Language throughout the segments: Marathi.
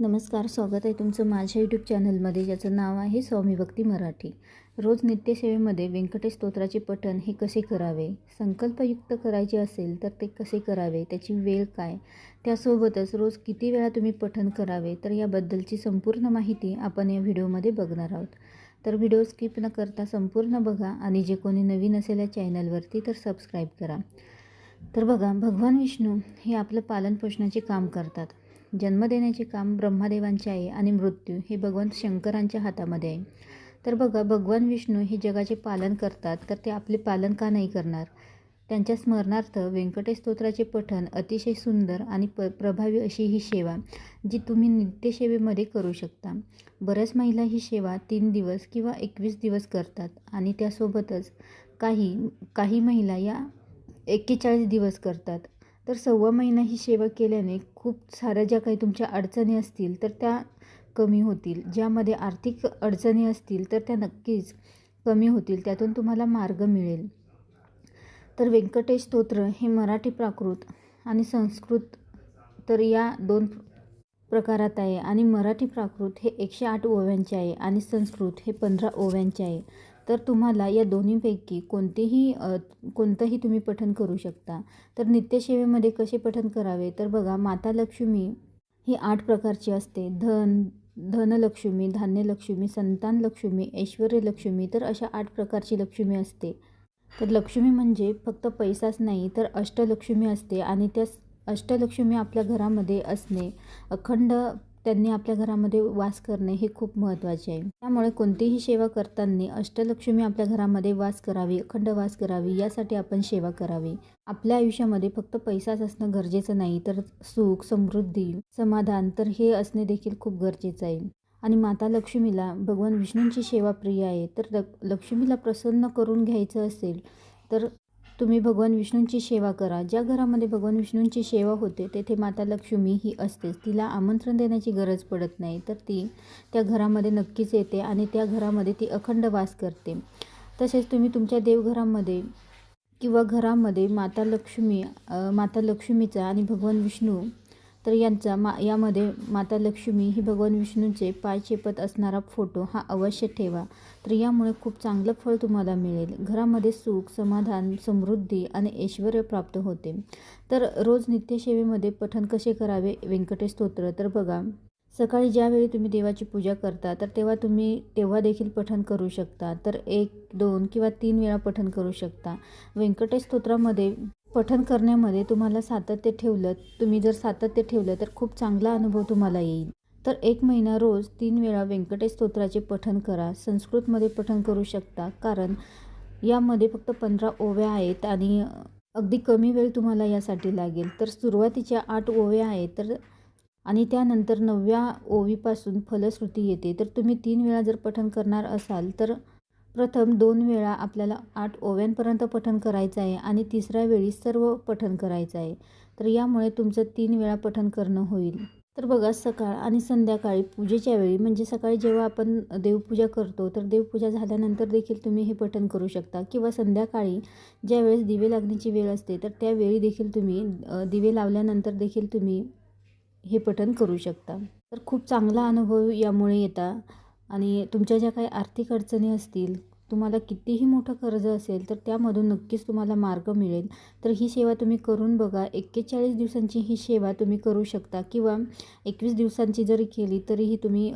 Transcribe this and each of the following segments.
नमस्कार स्वागत आहे तुमचं माझ्या यूट्यूब चॅनलमध्ये ज्याचं नाव आहे स्वामी भक्ती मराठी. रोज नित्यसेवेमध्ये व्यंकटेश स्तोत्राचे पठण हे कसे करावे? संकल्पयुक्त करायचे असेल तर ते कसे करावे? त्याची वेळ काय? त्यासोबतच रोज किती वेळा तुम्ही पठण करावे? तर याबद्दलची संपूर्ण माहिती आपण या व्हिडिओमध्ये बघणार आहोत. तर व्हिडिओ स्किप न करता संपूर्ण बघा आणि जे कोणी नवीन असेल या चॅनलवरती तर सबस्क्राईब करा. तर बघा भगवान विष्णू हे आपलं पालनपोषणाचे काम करतात. जन्म देण्याचे काम ब्रह्मादेवांचे आहे आणि मृत्यू हे भगवान शंकरांच्या हातामध्ये आहे. तर बघा भगवान विष्णू हे जगाचे पालन करतात तर ते आपले पालन का नाही करणार? त्यांच्या स्मरणार्थ व्यंकटेश स्तोत्राचे पठण अतिशय सुंदर आणि प प्रभावी अशी ही सेवा जी तुम्ही नित्यसेवेमध्ये करू शकता. बऱ्याच महिला ही सेवा तीन दिवस किंवा एकवीस दिवस करतात आणि त्यासोबतच काही काही महिला या एक्केचाळीस दिवस करतात. तर सव्वा महिना ही सेवा केल्याने खूप साऱ्या ज्या काही तुमच्या अडचणी असतील तर त्या कमी होतील. ज्यामध्ये आर्थिक अडचणी असतील तर त्या नक्कीच कमी होतील. त्यातून तुम्हाला मार्ग मिळेल. तर व्यंकटेश स्तोत्र हे मराठी प्राकृत आणि संस्कृत तर या दोन प्रकारात आहे. आणि मराठी प्राकृत हे एकशे आठ ओव्यांचे आहे आणि संस्कृत हे पंधरा ओव्यांचे आहे. तर तुम्हाला या दोन्हीपैकी कोणतेही कोणतंही तुम्ही पठन करू शकता. तर नित्यसेवेमध्ये कसे पठन करावे? तर बघा माता लक्ष्मी ही आठ प्रकारची असते. धन धनलक्ष्मी धान्यलक्ष्मी संतान लक्ष्मी ऐश्वर लक्ष्मी तर अशा आठ प्रकारची लक्ष्मी असते. तर लक्ष्मी म्हणजे फक्त पैसाच नाही तर अष्टलक्ष्मी असते आणि त्या अष्टलक्ष्मी आपल्या घरामध्ये असणे. अखंड त्यांनी आपल्या घरामध्ये वास करणे हे खूप महत्त्वाचे आहे. त्यामुळे कोणतीही सेवा करताना अष्टलक्ष्मी आपल्या घरामध्ये वास करावी अखंड वास करावी यासाठी आपण सेवा करावी. आपल्या आयुष्यामध्ये फक्त पैसाच असणं गरजेचं नाही तर सुख समृद्धी समाधान तर हे असणे देखील खूप गरजेचं आहे. आणि माता लक्ष्मीला भगवान विष्णूंची सेवा प्रिय आहे तर लक्ष्मीला प्रसन्न करून घ्यायचं असेल तर तुम्ही भगवान विष्णूंची सेवा करा. ज्या घरामध्ये भगवान विष्णूंची सेवा होते तेथे माता लक्ष्मी ही असतेच. तिला आमंत्रण देण्याची गरज पडत नाही तर ती त्या घरामध्ये नक्कीच येते आणि त्या घरामध्ये ती अखंड वास करते. तसेच तुम्ही तुमच्या देवघरामध्ये किंवा घरामध्ये माता लक्ष्मी माता लक्ष्मीचा आणि भगवान विष्णू तर यांचा मा यामध्ये माता लक्ष्मी ही भगवान विष्णूंचे पाय चेपत असणारा फोटो हा अवश्य ठेवा. तर यामुळे खूप चांगलं फळ तुम्हाला मिळेल. घरामध्ये सुख समाधान समृद्धी आणि ऐश्वर प्राप्त होते. तर रोज नित्यसेवेमध्ये पठण कसे करावे? व्यंकटेश स्तोत्र. तर बघा सकाळी ज्यावेळी तुम्ही देवाची पूजा करता तर तेव्हा तुम्ही तेव्हा देखील पठण करू शकता. तर एक दोन किंवा तीन वेळा पठण करू शकता. व्यंकटेश स्तोत्रामध्ये पठन करण्यामध्ये तुम्हाला सातत्य ठेवलं तुम्ही जर सातत्य ठेवलं तर खूप चांगला अनुभव तुम्हाला येईल. तर एक महिना रोज तीन वेळा व्यंकटेश स्तोत्राचे पठन करा. संस्कृतमध्ये पठन करू शकता कारण यामध्ये फक्त पंधरा ओव्या आहेत आणि अगदी कमी वेळ तुम्हाला यासाठी लागेल. तर सुरुवातीच्या आठ ओव्या आहेत तर आणि त्यानंतर नवव्या ओवीपासून फलश्रुती येते. तर तुम्ही तीन वेळा जर पठन करणार असाल तर प्रथम दोन वेळा आपल्याला आठ ओव्यांपर्यंत पठन करायचं आहे आणि तिसऱ्या वेळी सर्व पठन करायचं आहे. तर यामुळे तुमचं तीन वेळा पठन करणं होईल. तर बघा सकाळ आणि संध्याकाळी पूजेच्या वेळी म्हणजे सकाळी जेव्हा आपण देवपूजा करतो तर देवपूजा झाल्यानंतर देखील तुम्ही हे पठण करू शकता. किंवा संध्याकाळी ज्यावेळेस दिवे लागण्याची वेळ असते तर त्यावेळी देखील तुम्ही दिवे लावल्यानंतर देखील तुम्ही हे पठण करू शकता. तर खूप चांगला अनुभव यामुळे येता आणि तुमच्या ज्या काही आर्थिक अडचणी असतील तुम्हाला कितीही मोठं कर्ज असेल तर त्यामधून नक्कीच तुम्हाला मार्ग मिळेल. तर ही सेवा तुम्ही करून बघा. एक्केचाळीस दिवसांची ही सेवा तुम्ही करू शकता किंवा एकवीस दिवसांची जरी केली तरीही तुम्ही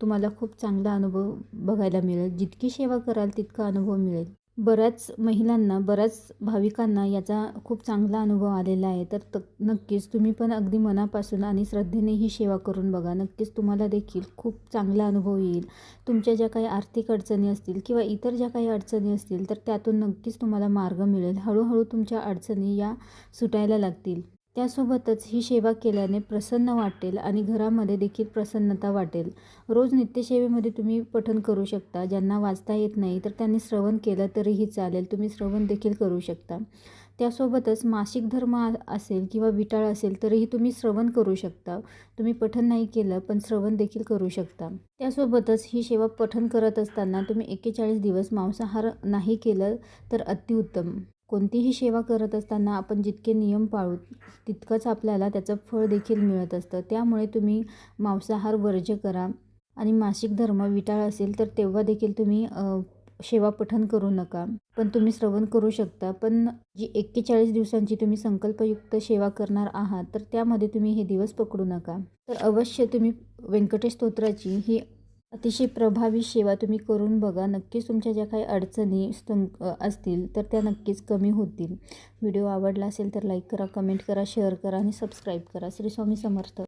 तुम्हाला खूप चांगला अनुभव बघायला मिळेल. जितकी सेवा कराल तितका अनुभव मिळेल. बऱ्याच महिलांना बऱ्याच भाविकांना याचा खूप चांगला अनुभव आलेला आहे. तर त नक्कीच तुम्ही पण अगदी मनापासून आणि श्रद्धेने ही सेवा करून बघा. नक्कीच तुम्हाला देखील खूप चांगला अनुभव येईल. तुमच्या ज्या काही आर्थिक अडचणी असतील किंवा इतर ज्या काही अडचणी असतील तर त्यातून नक्कीच तुम्हाला मार्ग मिळेल. हळूहळू तुमच्या अडचणी या सुटायला लागतील. त्यासोबतच ही सेवा केल्याने प्रसन्न वाटेल आणि घरामध्ये देखील प्रसन्नता वाटेल. रोज नित्यसेवेमध्ये तुम्ही पठन करू शकता. ज्यांना वाचता येत नाही तर त्यांनी श्रवण केलं तरीही चालेल. तुम्ही श्रवण देखील करू शकता. त्यासोबतच मासिक धर्म असेल किंवा विटाळ असेल तरीही तुम्ही श्रवण करू शकता. तुम्ही पठन नाही केलं पण श्रवण देखील करू शकता. त्यासोबतच ही सेवा पठन करत असताना तुम्ही एक्केचाळीस दिवस मांसाहार नाही केलं तर अतिउत्तम. कोणतीही सेवा करत असताना आपण जितके नियम पाळू तितकंच आपल्याला त्याचं फळ देखील मिळत असतं. त्यामुळे तुम्ही मांसाहार वर्ज्य करा आणि मासिक धर्म विटाळ असेल तर तेव्हा देखील तुम्ही सेवा पठन करू नका. पण तुम्ही श्रवण करू शकता. पण जी एक्केचाळीस दिवसांची तुम्ही संकल्पयुक्त सेवा करणार आहात तर त्यामध्ये तुम्ही हे दिवस पकडू नका. तर अवश्य तुम्ही व्यंकटेश स्तोत्राची ही अतिशय प्रभावी सेवा तुम्ही करून बघा. नक्कीच तुमच्या ज्या काही अडचणी संक असतील तर त्या नक्कीच कमी होतील. व्हिडिओ आवडला असेल तर लाईक करा कमेंट करा शेअर करा आणि सबस्क्राईब करा. श्री स्वामी समर्थ.